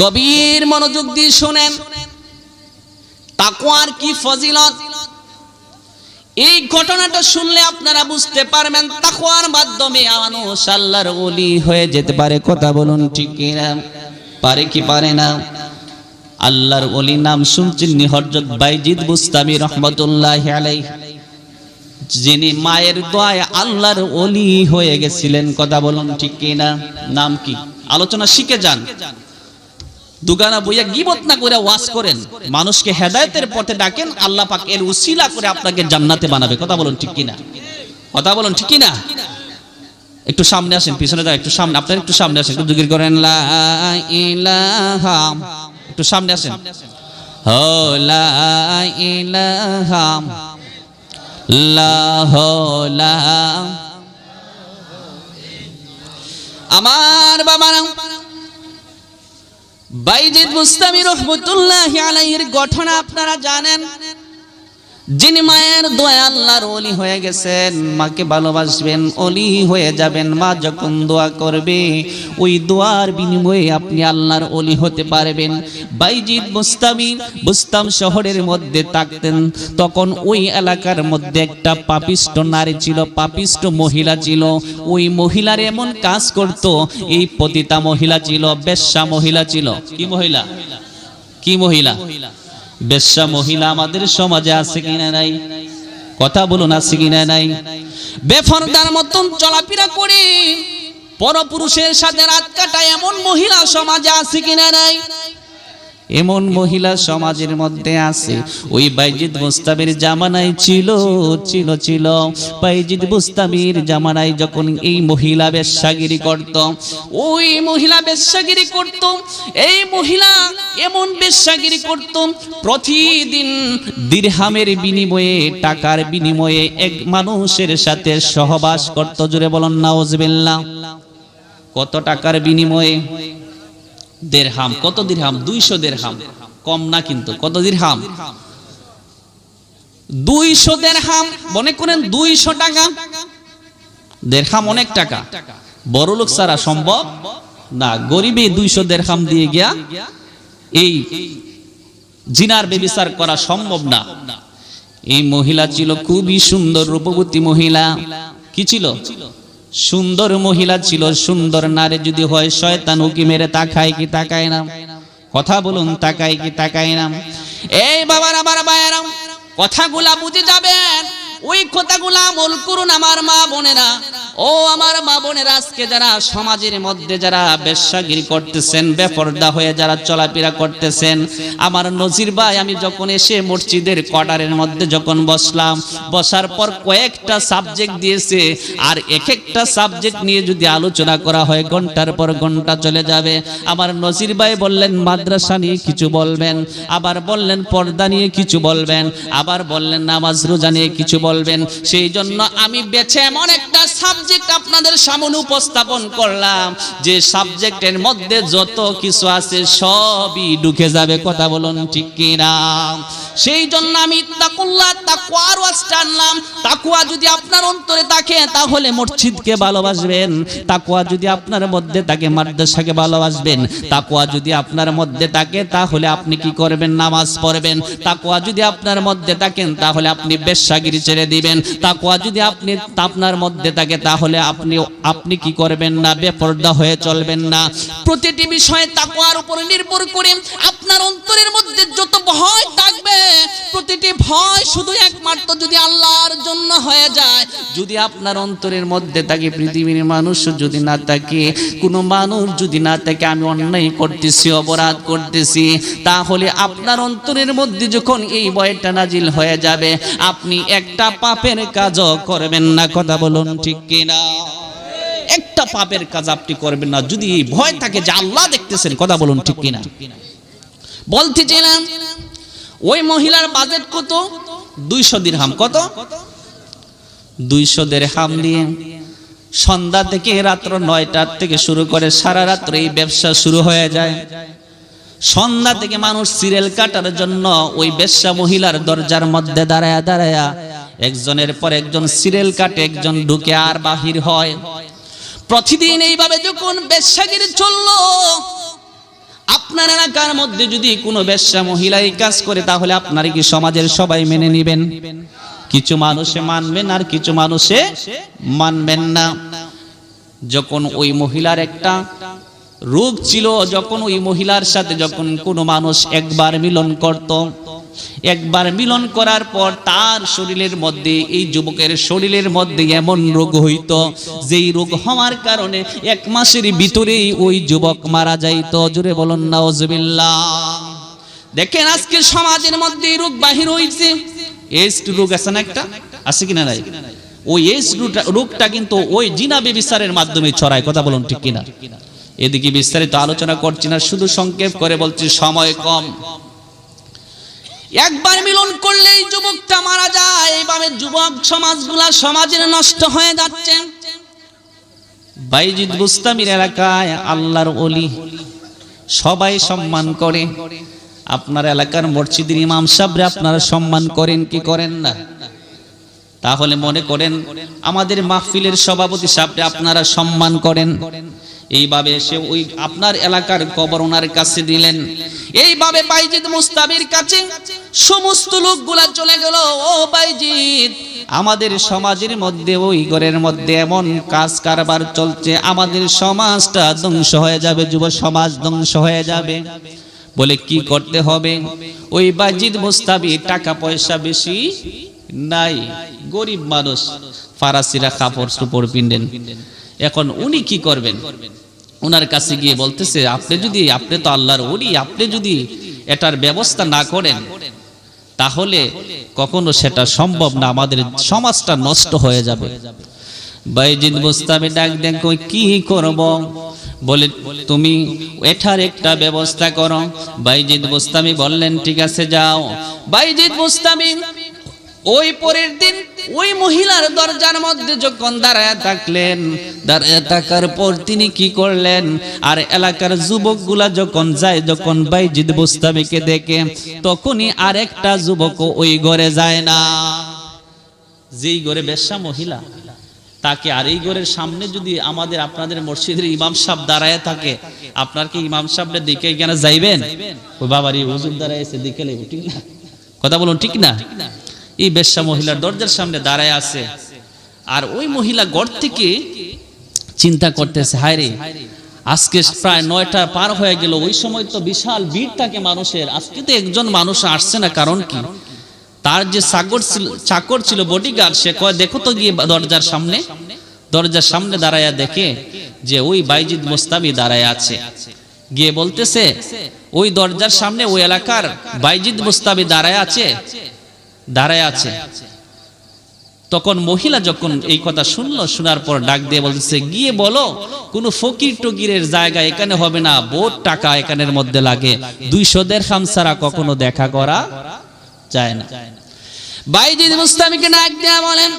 গভীর মনোযোগ দিয়ে শোনেন। তাকওয়ার কি ফজিলত? এই ঘটনাটা শুনলে আপনারা বুঝতে পারবেন, তাকওয়ার মাধ্যমে মানুষ আল্লাহর ওলি হয়ে যেতে পারে। কথা বলুন ঠিক কিনা? পারে কি পারে না? আল্লাহর ওলি নাম শুনছেন হরজত বাইজিদ বুস্তামি রহমতুল্লাহ আলাইহি। যিনি মায়ের দোয়ায় আল্লাহর ওলি হয়ে গেছিলেন। কথা বলুন ঠিক কিনা? নাম কি? আলোচনা শিখে যান। দুগানা বইয়া গিবত না করে ওয়াজ করেন। মানুষকে হেদায়েতের পথে ডাকেন, আল্লাহ পাক এর উসিলা করে আপনাকে জান্নাতে বানাবে। কথা বলুন ঠিক কিনা? কথা বলুন ঠিক কিনা? একটু সামনে আসেন, পিছনে যান, একটু সামনে, আপনারা একটু সামনে আসেন, একটু জিকির করেন, লা ইলাহা একটু সামনে আসেন। হো লা ইলাহা লাহ লা আমার বাবারা বাইজিদ মুস্তামি রহমতুল্লাহ আলাইহির ঘটনা আপনারা জানেন। যিনি মায়ের দোয়া আল্লাহর অলি হয়ে গেছেন, মাকে ভালোবাসবেন অলি হয়ে যাবেন। মা যখন দোয়া করবে, ওই দোয়ার বিনিময়ে আপনি আল্লাহর অলি হতে পারবেন। বাইজিদ মুস্তামি বুস্তাম শহরের মধ্যে থাকতেন। তখন ওই এলাকার মধ্যে একটা পাপিষ্ট নারী ছিল, পাপিষ্ট মহিলা ছিল। ওই মহিলার এমন কাজ করত, এই পতিতা মহিলা ছিল, বেশ্যা মহিলা ছিল। কি মহিলা? কি মহিলা? বেশ্যা মহিলা আমাদের সমাজে আছে কিনা নাই? কথা বলুন, আছে কিনা নাই? বেফরদার মতন চলাফেরা করে পরপুরুষের সাথে রাত কাটায় এমন মহিলা সমাজে আছে কিনা নাই? এমন মহিলা সমাজের মধ্যে আছে। ওই বাইজিদ মুস্তাবির জামানায় ছিল ছিল ছিল। বাইজিদ মুস্তাবির জামানায় যখন এই মহিলা বেশ্যাগিরি করত, ওই মহিলা বেশ্যাগিরি করত, এই মহিলা এমন বেশ্যাগিরি করত, প্রতিদিন দিরহামের বিনিময়ে, টাকার বিনিময়ে এক মানুষের সাথে সহবাস করত। জুড়ে বলুন, নাউজবিল্লাহ। কত টাকার বিনিময়ে? দেড়হাম। কত দিরহাম? দুইশো দেড়হাম। কম না কিন্তু। কত দিরহাম? দুইশো দেড়হাম। মনে করেন দুইশো টাকা। দেড়হাম অনেক টাকা। বড় লোক সারা সম্ভব না। গরিবে দুইশো দেড়হাম দিয়ে গিয়া এই জিনার বেবিচার করা সম্ভব না। এই মহিলা ছিল খুবই সুন্দর, রূপবতী মহিলা। কি ছিল? সুন্দর মহিলা ছিল, সুন্দর নারী যদি হয়, শয়তান উকি মেরে তাকায় কি তাকায় না? কথা বলুন, তাকায় কি তাকায় না? এই বাবার, আমার বায়েরাম কথাগুলা বুঝে যাবেন। ওই কথাগুলা আমল করুন আমার মা বোনেরা। ও আমার মা বোনেরা, আজকে যারা সমাজের মধ্যে যারা বেশ্যাগিরি করতেছেন, বেপর্দা হয়ে যারা চলাফেরা করতেছেন, আমার নজির ভাই, আমি যখন এসে মসজিদের কোয়ার্টারের মধ্যে যখন বসলাম, বসার পর কয়েকটা সাবজেক্ট দিয়েছে, আর এক একটা সাবজেক্ট নিয়ে যদি আলোচনা করা হয়, ঘণ্টার পর ঘণ্টা চলে যাবে। আমার নজির ভাই বললেন, মাদ্রাসা নিয়ে কিছু বলবেন। আবার বললেন, পর্দা নিয়ে কিছু বলবেন। আবার বললেন, নামাজ রোজা নিয়ে কিছু বলবেন। সেই জন্য আমি বেছে এমন একটা সাবজেক্ট আপনাদের সামনে উপস্থাপন করলাম, যে সাবজেক্টের মধ্যে যত কিছু আছে সবই ঢুকে যাবে, কথা বলুন ঠিক কিনা? সেই জন্য আমি তাকুল্লাহ, তাকুয়ার ওয়াজটা আনলাম তাকুয়া যদি আপনার অন্তরে থাকে, তাহলে মসজিদকে ভালোবাসবেন। তাকুয়া যদি আপনার মধ্যে থাকে, মাদ্রাসাকে ভালোবাসবেন। তাকুয়া যদি আপনার মধ্যে থাকে, তাহলে আপনি কি করবেন? নামাজ পড়বেন। তাকুয়া যদি আপনার মধ্যে থাকেন তাহলে আপনি বেশ্যাগিরি ছেড়ে দিবেন। তাকুয়া যদি আপনি আপনার মধ্যে থাকে, তাহলে আপনি আপনি কি করবেন না? বেপর্দা হয়ে চলবেন না। প্রতিটি বিষয়ে তাকুয়ার উপর নির্ভর করে আপনার অন্তরের মধ্যে যত ভয় প্রতিটি ভয় শুধু একমাত্র যদি আল্লাহর জন্য হয়ে যায়। যদি আপনার অন্তরের মধ্যে থাকে পৃথিবীর মানুষ যদি না থাকে, কোনো মানুষ যদি না থাকে, আমি অন্যায় করতেছি, অপরাধ করতেছি, তাহলে আপনার অন্তরের মধ্যে যখন এই ভয়টা নাজিল হয়ে যাবে, আপনি একটা পাপের কাজও করবেন না। কথা বলুন ঠিক কিনা? একটা পাপের কাজ আপনি করবেন না। যদি ভয় থাকে যে আল্লাহ দেখতেছেন, কথা বলুন ঠিক কিনা? বলতেছিলাম ওই মহিলার বাজেট কত? দুইশো দিরহাম কত? দুইশো দেড়হাম দিয়ে সন্ধ্যা থেকে রাত্র নয়টার থেকে শুরু করে সারা রাত্র এই ব্যবসা শুরু হয়ে যায়। সন্ধ্যা থেকে মানুষ সিরিয়াল কাটার জন্য ওই বেশ্যা মহিলার দরজার মধ্যে দাঁড়ায়া দাঁড়ায়া একজনের পর একজন সিরিয়াল কাটে, একজন ঢুকে আর বাহির হয়। প্রতিদিন এইভাবে যখন বেশ্যাগিরি চলল আপনার এলাকার মধ্যে যদি কোনো ব্যবসা মহিলাই কাজ করে, তাহলে আপনার কি সমাজের সবাই মেনে নেবেন? কিছু মানুষে মানবেন আর কিছু মানুষে মানবেন না। যখন ওই মহিলার একটা রূপ ছিল, যখন ওই মহিলার সাথে যখন কোনো মানুষ একবার মিলন করত একবার মিলন করার পর তার শরীরের মধ্যে, এই যুবকের শরীরের মধ্যে এমন রোগ হইত, যেই রোগ হওয়ার কারণে এক মাসের ভিতরেই ওই যুবক মারা যাইত। জুড়ে বলুন, নাউজুবিল্লাহ। দেখেন আজকে সমাজের মধ্যে এই রোগ বাহির হইছে। এইডস রোগ আছে না একটা? আছে কিনা নাই? ওই এইডস রোগটা- কিন্তু ওই জিনা বেবিচারের মাধ্যমে ছড়ায়, কথা বলুন ঠিক কিনা? এদিকে বিস্তারিত আলোচনা করছি না, শুধু সংক্ষেপ করে বলছি, সময় কম। একবার মিলন করলেই যুবকটা মারা যায় এইভাবে যুবক সমাজগুলা সমাজের নষ্ট হয়ে যাচ্ছে। বাইজিদ বুস্তামির এলাকায় আল্লাহর অলি সবাই সম্মান করে। আপনার এলাকার মসজিদের ইমাম সাহেবরে আপনারা সম্মান করেন কি করেন না? তাহলে মনে করেন আমাদের মাহফিলের সভাপতি সাহেবরে আপনারা সম্মান করেন। এইভাবে সে ওই আপনার এলাকার কবর ওনার কাছে দিলেন এইভাবে বাইজিদ মুস্তাবির কাছে সমস্ত লোকগুলা চলে গেল, ও বাইজিদ, আমাদের সমাজের মধ্যে, ওই ঘরের মধ্যে এমন কাজ কারবার চলছে, আমাদের সমাজটা ধ্বংস হয়ে যাবে, যুব সমাজ ধ্বংস হয়ে যাবে। বলে কি করতে হবে? ওই বাজিদ মুস্তাবি টাকা পয়সা বেশি নাই, গরিব মানুষ, ফারাসিরা কাপড় সুপড় পিন্ডেন এখন উনি কি করবেন? ওনার কাছে গিয়ে বলতেছে, আপনি যদি, আপনি তো আল্লাহর উনি আপনি যদি এটার ব্যবস্থা না করেন, তাহলে কখনো সেটা সম্ভব না, আমাদের সমাজটা নষ্ট হয়ে যাবে। বাইজিদ মুস্তাবি ডাক কই, কি করব? বলে, তুমি এটার একটা ব্যবস্থা করো। বাইজিদ মুস্তামি বললেন, ঠিক আছে, যাও। বাইজিদ মুস্তামি ওই পরের দিন ওই মহিলার দরজার মধ্যে যখন দাঁড়ায় থাকলেন, দাঁড়ায় থাকার পর তিনি কি করলেন? আর এলাকার যুবকগুলা যখন যায়, যখন বাইজিদ মুস্তামিকে দেখে, তখনই আরেকটা যুবক ওই ঘরে যায় না। যেই ঘরে বেশ্যা মহিলা, তাকে আর এই ঘরের সামনে যদি আমাদের আপনাদের মসজিদের ইমাম সাহেব দাঁড়ায় থাকে, আপনার কি ইমাম সাহেবটা দিকে এখানে যাইবেন? ওই বাবার এই হুজুর দাঁড়াইছে দিকে ঠিক না? কথা বলুন, ঠিক না? এই বেশ্যা মহিলার দরজার সামনে দাঁড়ায় আছে। আর ওই মহিলা ঘর থেকে চিন্তা করতেছে, হায় রে, আজকে প্রায় নয়টা পার হয়ে গেল, ওই সময় তো বিশাল ভিড় থাকে মানুষের, আজকে তো একজন মানুষ আসছে না, কারণ কি? তার যে চাকর ছিল চাকর ছিল বডিগার্ড সে কয়, দেখো তো গিয়ে দরজার সামনে। দরজার সামনে দাঁড়ায়া দেখে যে ওই বাইজিদ মোস্তাবি দাঁড়ায় আছে। গিয়ে বলতেছে, ওই দরজার সামনে ওই এলাকার বাইজিদ মোস্তাবি দাঁড়ায় আছে দাঁড়ায় আছে। তখন মহিলা যখন এই কথা শুনলো, শোনার পর ডাক দিয়ে বলতেছে, গিয়ে বলো, কোনো ফকির টকিরের জায়গা এখানে হবে না বোট টাকা এখানের মধ্যে লাগে, দুইশো দেড় খাম ছাড়া কখনো দেখা করা যায় না। বাইজিদ মুস্তামিকে ডাক দেয়া বলেন,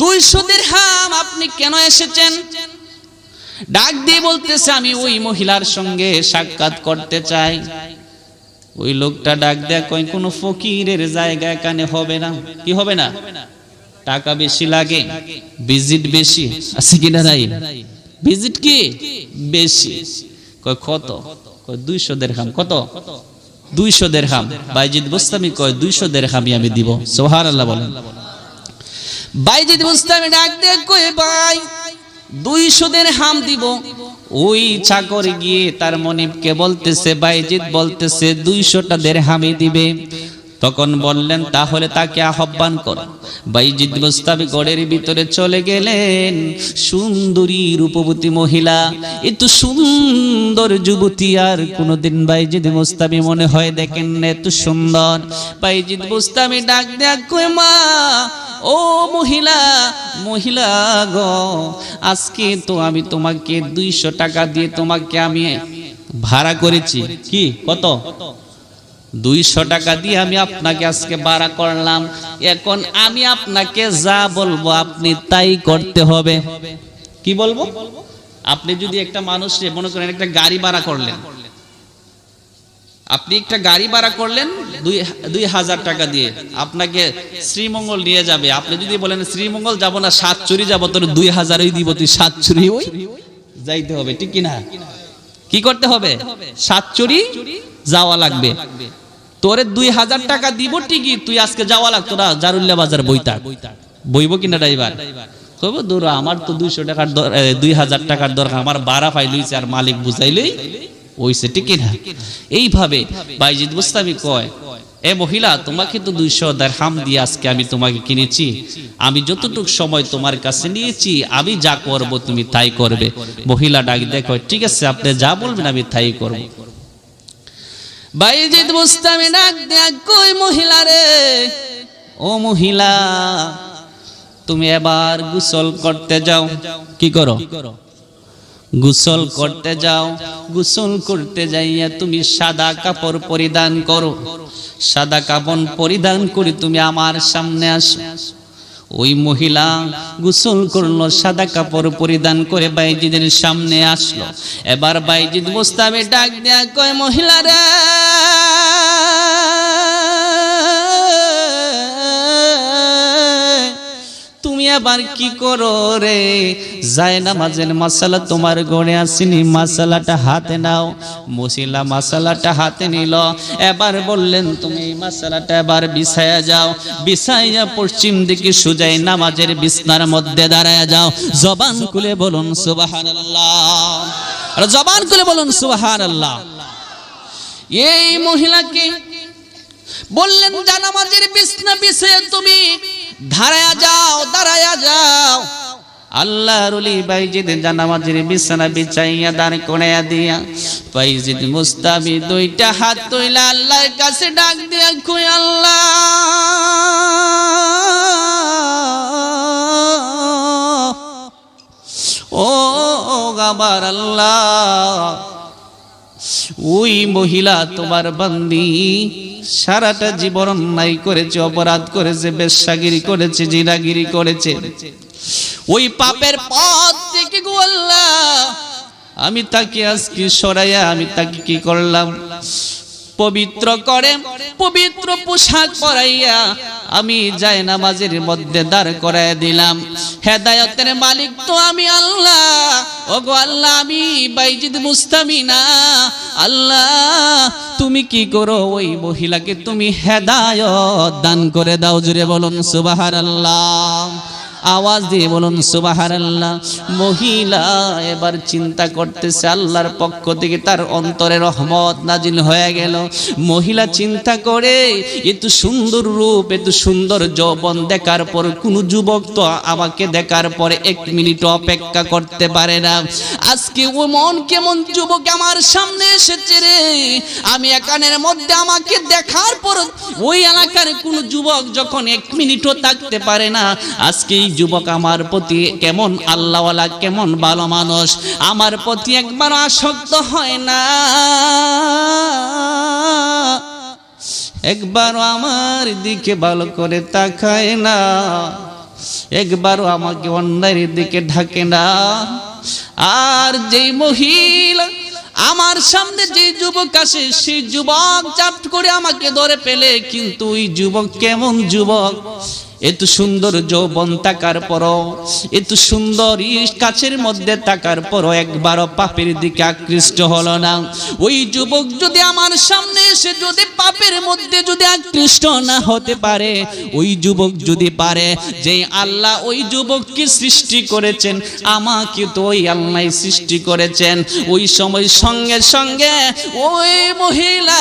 দুইশো হাম আপনি কেন এসেছেন? ডাক দিয়ে বলতেছে, আমি ওই মহিলার সঙ্গে সাক্ষাৎ করতে চাই। ওই লোকটা ডাক দেয়া কই কোনো ফকিরের জায়গা এখানে হবে না। কি হবে না? টাকা বেশি লাগে, ভিজিট বেশি। আছে কিনা নাই? ভিজিট কি? বেশি। কয়, কত? কয়, দুইশো দেড়হাম। কত? দুইশো দেড়হাম। বাইজিদ বুস্তামি কয়, দুইশো দেড়হামি আমি দিব। সোহার আল্লাহ বলেন। বাইজিদ বুস্তামি ডাক দিয়ে, কয়, ভাই, দুইশো হাম দিব। ওই চাকর গিয়ে তার মনিবকে বলতেছে, বাইজিদ বলতেছে, দুইশোটা দের হামি দিবে। তখন বললেন, তাহলে তাকে আহ্বান কর। বাইজিদ মুস্তাবি গড়ের ভিতরে চলে গেলেন। সুন্দরী রূপবতী মহিলা, এত সুন্দর যুবতী আর কোনোদিন বাইজিদ মুস্তাবি মনে হয় দেখেন না এত সুন্দর। বাইজিদ মুস্তাবি ডাক কই মা ও মহিলা মহিলা গো, আজকে তো আমি তোমাকে দুইশো টাকা দিয়ে তোমাকে আমি ভাড়া করেছি। কি? কত? দুইশো টাকা দিয়ে আমি আপনাকে আজকে ভাড়া করলাম। এখন আমি আপনাকে যা বলব আপনি তাই করতে হবে। কি বলব? আপনি যদি একটা মানুষ মনে করেন একটা গাড়ি ভাড়া করলেন আপনি একটা গাড়ি ভাড়া করলেন দুই দুই হাজার টাকা দিয়ে। আপনাকে শ্রীমঙ্গল নিয়ে যাবে। আপনি যদি বলেন, শ্রীমঙ্গল যাব না সাতচুরি যাব, তোর দুই হাজারই দিব, তুই সাতচুরি ওই যাইতে হবে, ঠিক কিনা? কি করতে হবে? সাতচুরি যাওয়া লাগবে। তোরে দুই হাজার টাকা দিব ঠিকই, তুই আজকে যাওয়া লাগতো না, জারুল্লা বাজার বইতা বইব কিনা ড্রাইভার? কইব, দূর, আমার তো দুইশো টাকার দুই হাজার টাকার দরকার, আমার বাড়া পাইলইছে আর মালিক বুঝাইলেই। ওইসে টিকিট এইভাবে বাইজিদ মুস্তামি কয়, এ মহিলা, তোমাকে তো দুইশো হাম দিয়ে আজকে আমি তোমাকে কিনেছি। আমি যতটুক সময় তোমার কাছে নিয়েছি, আমি যা করব তুমি তাই করবে। মহিলা ডাক দেখো ঠিক আছে, আপনি যা বলবেন আমি তাই করব। বাইজিদ মুস্তামি ডাক দেখ মহিলা রে, ও মহিলা, তুমি এবার গোসল করতে যাও। কি করো? গোসল করতে যাও। গোসল করতে যাইয়া তুমি সাদা কাপড় পরিধান করো। সাদা কাপড় পরিধান করে তুমি আমার সামনে আসো। ওই মহিলা গোসল করল, সাদা কাপড় পরিধান করে বাইজিদের সামনে আসলো। এবার বাইজিদ মুস্তাবে ডাক দেয়া কয় মহিলা রে আবার কি করো রে? যায় না মাঝের মশলা তোমার গড়ে আসিনি মশলাটা হাতে নাও। মশিলা মশলাটা হাতে নিল। এবার বললেন, তুমি মশলাটা এবার বিছায়া যাও। বিছাইয়া পশ্চিম দিকে সুজাই নামাজের বিছনার মধ্যে দাঁড়ায় যাও। জবান খুলে বলুন আর জবান খুলে বলুন, সুবহানাল্লাহ। এই মহিলাকে বললেন জানামাজের বিছনা বিছে তুমি ধারায়া যাও। আল্লাহ রুলি বাইজিদ জানামাজের বিছানা বিছাইয়া দাঁড় কোণাইয়া দিয়া বাইজিদ মুস্তাবি দুইটা হাত আল্লাহর কাছে ডাক দিয়া আল্লাহ? ও আল্লাহ, ওই মহিলা তোমার বান্দি, সারাটা জীবন অন্যায় করেছে, অপরাধ করেছে বেশ্যাগিরি করেছে জিরাগিরি করেছে। ওই পাপের পথ থেকে গো আল্লাহ। আমি তাকে আজকে সরাইয়া আমি তাকে কি করলাম? পবিত্র করে, পবিত্র পোশাক পরাইয়া আমি যাই নামাজের মধ্যে দাঁড় করাই দিলাম। হেদায়তের মালিক তো আমি আল্লাহ। ও গো আল্লাহ, আমি বাইজিদ মুস্তামি না আল্লাহ, তুমি কি করো? ওই মহিলাকে তুমি হেদায়ত দান করে দাও। জুড়ে বলুন সুবাহার আল্লাহ আওয়াজ দিয়ে বলুন সুবাহার আল্লাহ মহিলা এবার চিন্তা করতেছে, আল্লাহর পক্ষ থেকে তার অন্তরে রহমত নাজিল হয়ে গেল। মহিলা চিন্তা করে, এত সুন্দর রূপ, এত সুন্দর যৌবন দেখার পর কোন যুবক তো আমাকে দেখার পরে এক মিনিট অপেক্ষা করতে পারে না। আজকে ও মন কেমন যুবক আমার সামনে এসেছে রে। আমি একানের মধ্যে আমাকে দেখার পর ওই এলাকার কোন যুবক যখন এক মিনিটও থাকতে পারে না, আজকে এই যুবক আমার প্রতি কেমন আল্লাহওয়ালা, কেমন ভালো মানুষ, আমার প্রতি একবার আসক্ত হয় না। একবারও আমার দিকে ভালো করে তাকায় না, একবারও আমাকে অন্যায়ের দিকে ঢাকে না। আর যেই মহিলা আমার সামনে যে যুবক আসে, সেই যুবক চাপ করে আমাকে ধরে পেলে কিন্তু ওই যুবক কেমন যুবক? এত সুন্দর যৌবন তাকার পরও, এত সুন্দর কাছের মধ্যে তাকার পরও একবারও পাপের দিকে আকৃষ্ট হলো না। ওই যুবক যদি আমার সামনে এসে যদি পাপের মধ্যে যদি আকৃষ্ট না হতে পারে, ওই যুবক যদি পারে যে আল্লাহ ওই যুবককে সৃষ্টি করেছেন, আমাকে তো ওই আল্লাহ সৃষ্টি করেছেন। ওই সময় সঙ্গে সঙ্গে ওই মহিলা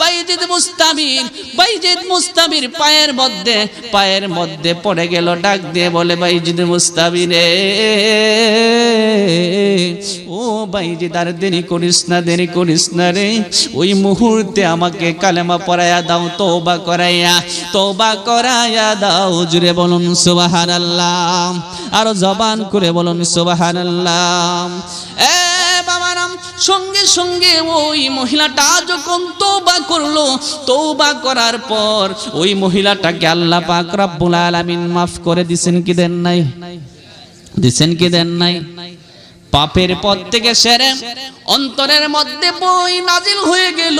বাইজিদ মুস্তাবির বাইজিদ মুস্তাবির পায়ের মধ্যে, পায়ের মধ্যে পড়ে গেল, ডাক দিয়ে বলে, বাইজিদ মুস্তাবিরে, ও বাইজিদ, আর দেরি করিস না, দেরি করিস না রে। ওই মুহূর্তে আমাকে কালেমা পড়াইয়া দাও, তওবা করাইয়া তওবা করাইয়া দাও জুড়ে বলুন সুবহানাল্লাহ। আর জবান করে বলুন সুবহানাল্লাহ। এ বাবারাম সঙ্গে সঙ্গে ওই মহিলাটা যখন তৌবা করল তৌবা করার পর ওই মহিলাটাকে আল্লাহ পাক রব্বুল আলামিন মাফ করে দিছেন কি দেন নাই? দিছেন কি দেন নাই? পাপের পথ থেকে সেরে অন্তরের মধ্যে বই নাজিল হয়ে গেল।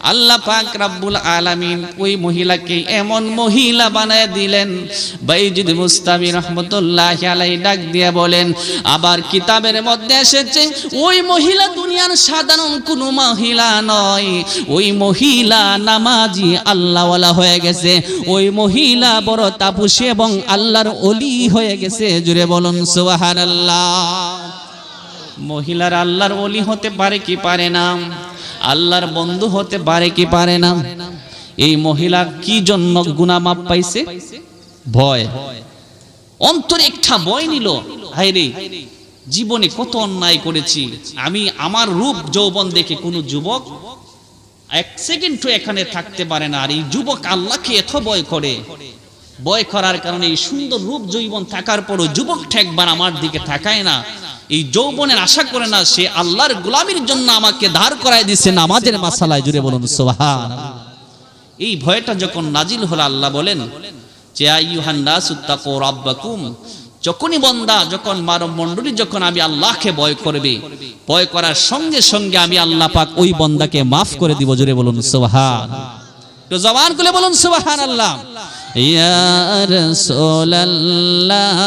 আল্লাহ পাক রাব্বুল আলামিন ওই মহিলাকে এমন মহিলা বানায় দিলেন। বাইজিদ মুস্তাবি রহমতুল্লাহ আলাই ডাক দিয়ে বলেন, আবার কিতাবের মধ্যে এসেছে, ওই মহিলা দুনিয়ার সাধারণ কোনো মহিলা নয়। ওই মহিলা নামাজি আল্লাহওয়ালা হয়ে গেছে। ওই মহিলা বড় তাপুসী এবং আল্লাহর অলি হয়ে গেছে। জুড়ে বলুন, সুবহানাল্লাহ। মহিলার আল্লাহর অলি হতে পারে কি পারে না? আল্লাহর বন্ধু হতে পারে কি পারে না? এই মহিলা কি জন্য গুনামাপ পাইছে? ভয়। অন্তরে একটা ভয় নিল। হাইরে জীবনে কত অন্যায় করেছি। আমি আমার রূপ যৌবন দেখে কোনো যুবক এক সেকেন্ড এখানে থাকতে পারে না। আর এই যুবক আল্লাহকে এত ভয় করে। ভয় করার কারণে এই সুন্দর রূপ যৌবন থাকার পরও যুবক ঠেকবার আমার দিকে থাকায় না। এই যৌবনের আশা করে না, সে আল্লাহর গোলামির জন্য আমাকে ধার করায় দিচ্ছে নামাজের মাসালায়। জুড়ে বলুন সোহান এই ভয়টা যখন নাজিল হলো, আল্লাহ বলেন, যে যখনই বন্দা, যখন মানব মণ্ডলী যখন আমি আল্লাহকে ভয় করবে, ভয় করার সঙ্গে সঙ্গে আমি আল্লাহ পাক ওই বন্দাকে মাফ করে দিব। জুড়ে বলুন সুবহান তো জবান খুলে বলুন সুবহান আল্লাহ ইয়া রাসূলুল্লাহ